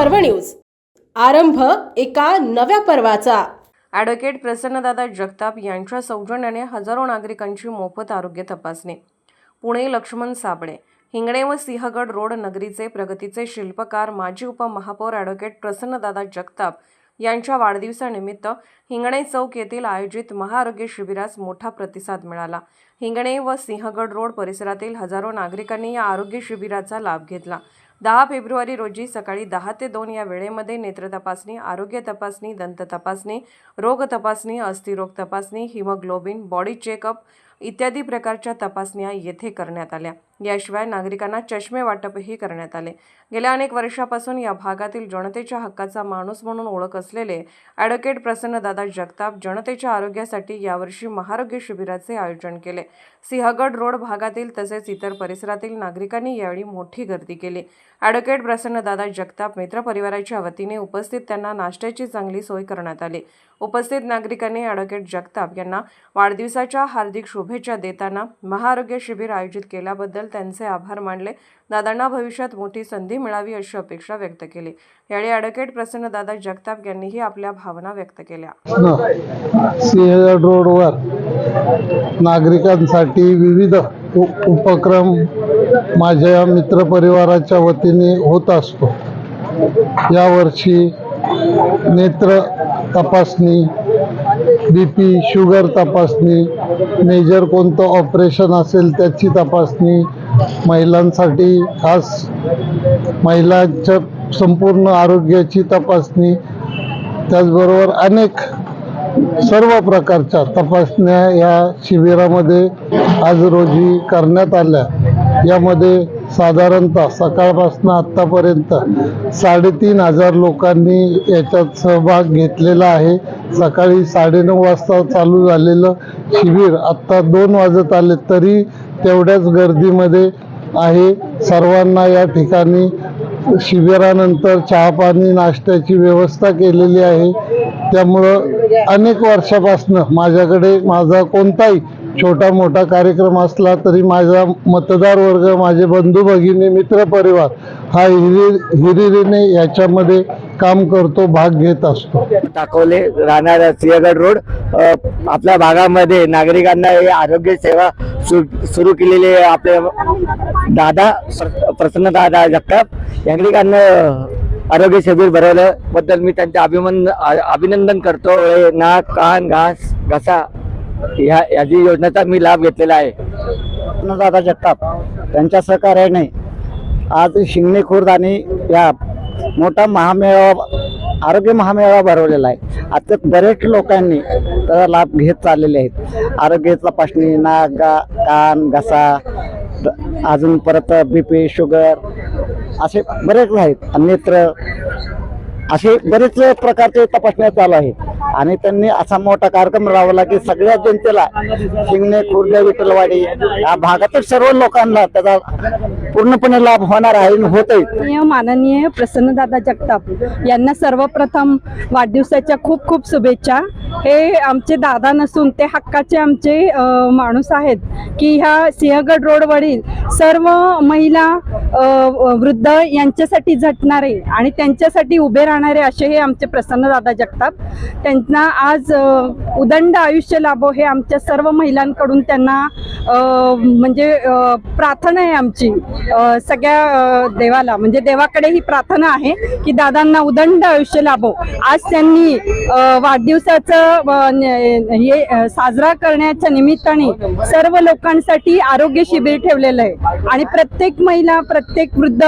पर्व न्यूज. आरंभ एका नव्या पर्वाचा. ॲडव्होकेट प्रसन्नदादा जगताप यांच्या सौजन्याने हजारो नागरिकांची मोफत आरोग्य तपासणी. पुणे लक्ष्मण साबळे हिंगणे व सिंहगड रोड नगरीचे प्रगतीचे शिल्पकार माजी उपमहापौर ॲडव्होकेट प्रसन्नदादा जगताप यांच्या वाढदिवसानिमित्त हिंगणे चौक येथील आयोजित महाआरोग्य शिबिरास मोठा प्रतिसाद मिळाला. हिंगणे व सिंहगड रोड परिसरातील हजारो नागरिकांनी या आरोग्य शिबिराचा लाभ घेतला. दहा फेब्रुवारी रोजी सकाळी दहा ते दोन या वेळेमध्ये नेत्र तपासणी आरोग्य तपासणी दंत तपासणी रोग तपासणी अस्थिरोग तपासणी हिमोग्लोबिन बॉडी चेकअप इत्यादी प्रकारच्या तपासण्या येथे करण्यात आल्या. याशिवाय नागरिकांना चष्मे वाटपही करण्यात आले. गेल्या अनेक वर्षापासून या भागातील जनतेच्या हक्काचा माणूस म्हणून ओळख असलेले ॲडव्होकेट प्रसन्नदादा जगताप जनतेच्या आरोग्यासाठी यावर्षी महारोग्य शिबिराचे आयोजन केले. सिंहगड रोड भागातील तसेच इतर परिसरातील नागरिकांनी यावेळी मोठी गर्दी केली. ॲडव्होकेट प्रसन्नदादा जगताप मित्रपरिवाराच्या वतीने उपस्थित त्यांना नाश्त्याची चांगली सोय करण्यात आली. उपस्थित नागरिकांनी ॲडव्होकेट जगताप यांना वाढदिवसाच्या हार्दिक शुभेच्छा देताना महाआरोग्य शिबिर आयोजित केल्याबद्दल त्यांचे आभार मानले. दादांना भविष्यात मोठी संधी मिळावी अशी अपेक्षा व्यक्त केली. यावेळी ॲडव्होकेट प्रसन्नदादा जगताप यांनीही आपल्या भावना व्यक्त केल्या. सिंहगड रोडवर नागरिकांसाठी विविध उपक्रम माझ्या मित्रपरिवाराच्या वतीने होत असतो. यावर्षी नेत्र तपासणी बी पी शुगर तपासणी मेजर कोणतं ऑपरेशन असेल त्याची तपासणी महिलांसाठी खास महिलांच्या संपूर्ण आरोग्याची तपासणी त्याचबरोबर अनेक सर्व प्रकारच्या तपासण्या या शिबिरामध्ये आज रोजी करण्यात आल्या. यामध्ये साधारणतः सकाळपासून आत्तापर्यंत साडेतीन हजार लोकांनी याच्यात सहभाग घेतलेला आहे. सकाळी साडेनऊ वाजता चालू झालेलं शिबिर आत्ता दोन वाजत आले तरी तेवढ्याच गर्दीमध्ये आहे. सर्वांना या ठिकाणी शिबिरानंतर चहा पाणी नाश्त्याची व्यवस्था केलेली आहे. त्यामुळं अनेक वर्षापासनं माझ्याकडे माझा कोणताही छोटा मोठा कार्यक्रम असला तरी माझा मतदार वर्ग माझे बंधू भगिनी मित्रपरिवार हा हिरी हिरिरीने याच्यामध्ये काम करतो भाग घेत असतो. टाकवले राहणाऱ्या सिंहगड रोड आपल्या भागामध्ये नागरिकांना हे आरोग्य सेवा सुरू केलेले आपले दादा प्रसन्न दादा जगताप नागरिकांना आरोग्य शिबिर भरवल्याबद्दल मी त्यांचे अभिमन अभिनंदन करतो. नाक कान घास घसा ह्या याची योजनेचा मी लाभ घेतलेला आहे. दादा जगताप त्यांच्या सहकार्याने आज शिंगणे खुर्द आणि या मोठा महामेळावा आरोग्य महामेळावा भरवलेला आहे. आता बरेच लोकांनी त्याचा लाभ घेत चाललेले आहेत. आरोग्य तपासणी नाक गा कान घसा अजून परत बी पी शुगर असे बरेच आहेत. नेत्र असे बरेच प्रकारचे तपासण्या चालू आहे आणि त्यांनी असा मोठा कार्यक्रम राबवला की सगळ्या जनतेला शिंगणे खुर्द विठ्ठलवाडी या भागातील सर्व लोकांना त्याचा पूर्णपणे लाभ होणार आहे होत आहे माननीय प्रसन्नदादा जगताप यांना सर्वप्रथम वाढदिवसाच्या खूप खूप शुभेच्छा. हे आमचे दादा नसून ते हक्काचे आमचे माणूस आहेत की ह्या सिंहगड रोडवरील सर्व महिला वृद्ध यांच्यासाठी झटणारे आणि त्यांच्यासाठी उभे राहणार असे हे आमचे प्रसन्नदादा जगताप. त्यांना आज उदंड आयुष्य लाभो हे आमच्या सर्व महिलांकडून त्यांना म्हणजे प्रार्थना आहे आमची. सगळ्या देवाला म्हणजे देवाकडे ही प्रार्थना आहे की दादांना उदंड आयुष्य लाभो. आज त्यांनी वाढदिवसाचं हे साजरा करण्याच्या निमित्ताने सर्व लोकांसाठी आरोग्य शिबिर ठेवलेलं आहे. आणि प्रत्येक महिला प्रत्येक वृद्ध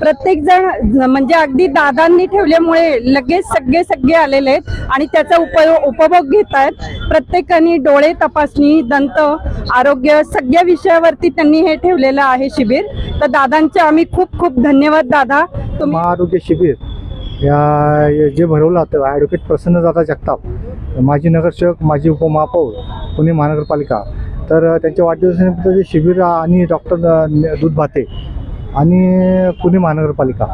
प्रत्येक जण म्हणजे अगदी दादांनी ठेवल्यामुळे लगेच सगळे सगळे आलेले आहेत आणि त्याचा उपयोग उपभोग घेत आहेत. प्रत्येकाने डोळे तपासणी दंत आरोग्य सगळ्या विषयावरती त्यांनी हे ठेवलेलं आहे शिबिर. तर दादांचे आम्ही खूप खूप धन्यवाद दादा. तुम्ही आरोग्य शिबिर. या जे भरवलं होतं ॲडव्होकेट प्रसन्नदादा जगताप माजी नगरसेवक माजी उपमहापौर पुणे महानगरपालिका. तर त्यांच्या वाढदिवसानिमित्त जे शिबिर आणि डॉक्टर दूध भाते आणि पुणे महानगरपालिका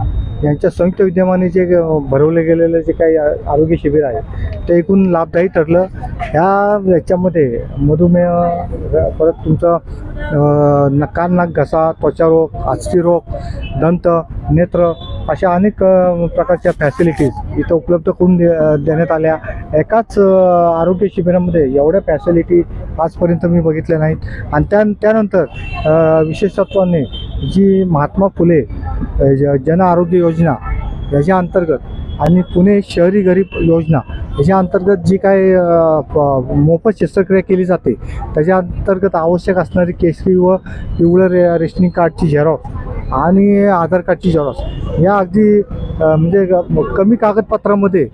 यांच्या संयुक्त विद्यमाने जे भरवले गेलेले जे काही आरोग्य शिबिर आहे ते एकूण लाभदायी ठरलं. ह्या याच्यामध्ये मधुमेह परत तुमचं अं, नाक घसा त्वचारोग रोग दंत नेत्र अशा अनेक प्रकारच्या फॅसिलिटीज इथं उपलब्ध करून दे देण्यात आल्या. एकाच आरोग्य शिबिरामध्ये एवढ्या फॅसिलिटी आजपर्यंत मी बघितल्या नाहीत. आणि त्या त्यानंतर विशेषत्वाने जी महात्मा फुले जन आरोग्य योजना याच्या अंतर्गत आणि पुणे शहरी गरीब योजना याच्या अंतर्गत जी काय प- मोफत शस्त्रक्रिया केली जाते त्याच्या अंतर्गत आवश्यक असणारी केसरी व पिवळं रे रेशनिंग कार्डची झेरॉक्स आणि आधार कार्डची झेरॉक्स या अगदी म्हणजे ग- कमी कागदपत्रामध्ये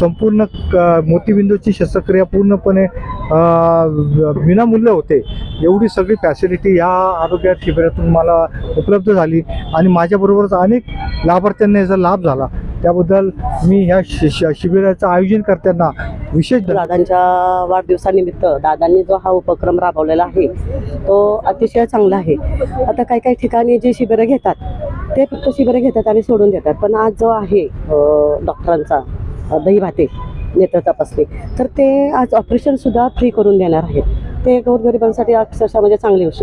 संपूर्ण क मोतीबिंदूची शस्त्रक्रिया पूर्णपणे विनामूल्य होते. एवढी सगळी फॅसिलिटी या आरोग्य शिबिरातून मला उपलब्ध झाली आणि माझ्याबरोबरच अनेक लाभार्थ्यांना याचा लाभ झाला. त्याबद्दल मी ह्या शि शिबिराचं आयोजन करताना विशेष दादांच्या वाढदिवसानिमित्त दादांनी जो हा उपक्रम राबवलेला आहे तो अतिशय चांगला आहे. आता काही काही ठिकाणी जे शिबिरं घेतात ते फक्त शिबिरं घेतात आणि सोडून देतात. पण आज जो आहे डॉक्टरांचा दही भाते नेत्र तपासणी तर ते आज ऑपरेशनसुद्धा फ्री करून देणार आहेत. ते गोरगरिबांसाठी अक्षरशः म्हणजे चांगली गोष्ट.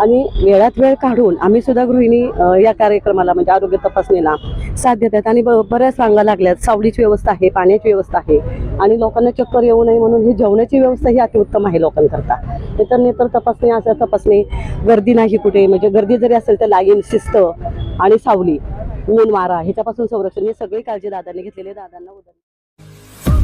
आणि वेळात वेळ काढून आम्ही सुद्धा गृहिणी या कार्यक्रमाला म्हणजे आरोग्य तपासणीला साथ देतात आणि ब- बऱ्याच रांगा लागल्यात. सावलीची व्यवस्था आहे पाण्याची व्यवस्था आहे. आणि लोकांना चक्कर येऊ नये म्हणून ही जेवणाची व्यवस्था ही अतिउत्तम आहे लोकांकरता. तर नेत्र तपासणी असं तपासणी गर्दी नाही कुठे. म्हणजे गर्दी जरी असेल तर लाईन शिस्त आणि सावली ऊन वारा ह्याच्यापासून संरक्षण. ही सगळी काळजी दादांनी घेतलेली दादांना उदर